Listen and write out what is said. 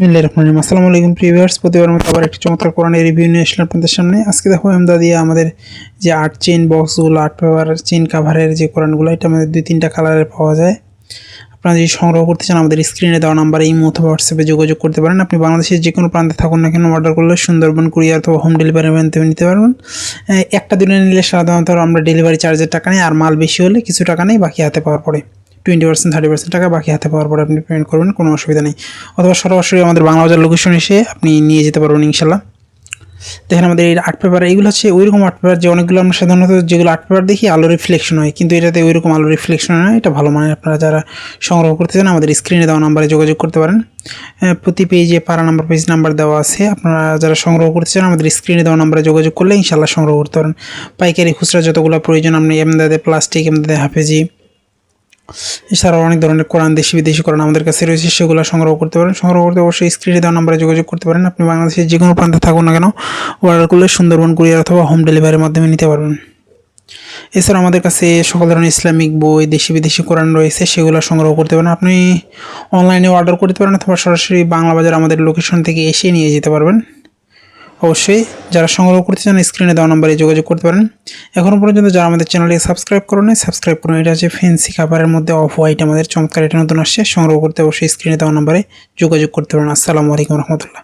বিসমিল্লাহির রহমানির রহিম। আসসালামু আলাইকুম প্রিভিয়ার্স প্রতিবার মতো আবার একটি চমৎকার কোরআনের রিভিউ নিয়ে আসলাম আপনাদের সামনে। আজকে দেখো আমরা দিয়ে আমাদের যে আর্ট চেইন বক্সগুলো আর্ট পেপার চেইন কাভারের যে কোরআনগুলো, এটা আমাদের দুই তিনটা কালারের পাওয়া যায়। আপনারা যদি সংগ্রহ করতে চান, আমাদের স্ক্রিনে দেওয়া নাম্বারে এই অথবা হোয়াটসঅ্যাপে যোগাযোগ করতে পারেন। আপনি বাংলাদেশের যে কোনো প্রান্তে থাকুন না কেন অর্ডার করলে সুন্দরবন কুরিয়ার অথবা হোম ডেলিভারি থেকে নিতে পারবেন। একটা দিনে নিলে সাধারণত আমরা ডেলিভারি চার্জের টাকা নেই, আর মাল বেশি হলে কিছু টাকা নেই, বাকি হাতে পাওয়ার পরে। টোয়েন্টি পার্সেন্ট থার্টি পার্সেন্ট টাকা বাকি হাতে পাওয়ার পরে আপনি পেমেন্ট করবেন কোনো অসুবিধা নেই। অথবা সরাসরি আমাদের বাংলা বাজার লোকেশন এসে আপনি নিয়ে যেতে পারবেন ইনশাল্লাহ। দেখেন আমাদের এই আর্ট পেপার এইগুলো হচ্ছে ওইরকম আর্ট পেপার যে অনেকগুলো আমরা সাধারণত যেগুলো আর্ট পেপার দেখি আলো রিফ্লেকশন হয়। কিন্তু এটাতে ওইরকম আলো রিফ্লেকশন হয় না এটা ভালো মানে আপনারা যারা সংগ্রহ করতে চান আমাদের স্ক্রিনে দেওয়া নাম্বারে যোগাযোগ করতে পারেন। আহ, প্রতি পেজে পারা নাম্বার পেজ নাম্বার দেওয়া আছে। আপনারা যারা সংগ্রহ করতে চান আমাদের স্ক্রিনে দেওয়া নাম্বারে যোগাযোগ করলে ইনশাল্লাহ সংগ্রহ করতে পারেন। পাইকারি খুচরা যতগুলো প্রয়োজন আপনি এমদাদে প্লাস্টিক এমদাদে হাফেজি এছাড়াও অনেক ধরনের কোরআন দেশি বিদেশি কোরআন আমাদের কাছে রয়েছে, সেগুলো সংগ্রহ করতে পারেন। সংগ্রহ করতে অবশ্যই স্ক্রিনে দেওয়া নাম্বারে যোগাযোগ করতে পারেন। আপনি বাংলাদেশের যে কোনো প্রান্তে থাকুন না কেন অর্ডার করলে সুন্দরবন কুরিয়ার অথবা হোম ডেলিভারির মাধ্যমে নিতে পারবেন। এছাড়া আমাদের কাছে সকল ধরনের ইসলামিক বই, দেশি বিদেশি কোরআন রয়েছে, সেগুলো সংগ্রহ করতে পারেন। আপনি অনলাইনে অর্ডার করতে পারেন অথবা সরাসরি বাংলা বাজার আমাদের লোকেশন থেকে এসে নিয়ে যেতে পারবেন। অবশ্যই যারা সংগ্রহ করতে চান স্ক্রিনে দেওয়া নম্বরে যোগাযোগ করতে পারেন। এখনও পর্যন্ত যারা আমাদের চ্যানেলে সাবস্ক্রাইব করুন সাবস্ক্রাইব করুন এটা হচ্ছে ফেন্সি কাপারের মধ্যে অফ হোয়াইট আমাদের চমৎকার এটা নতুন আসছে। সংগ্রহ করতে অবশ্যই স্ক্রিনে দেওয়া নম্বরে যোগাযোগ করতে পারেন। আসসালামু আলাইকুম রহমতুল্লাহ।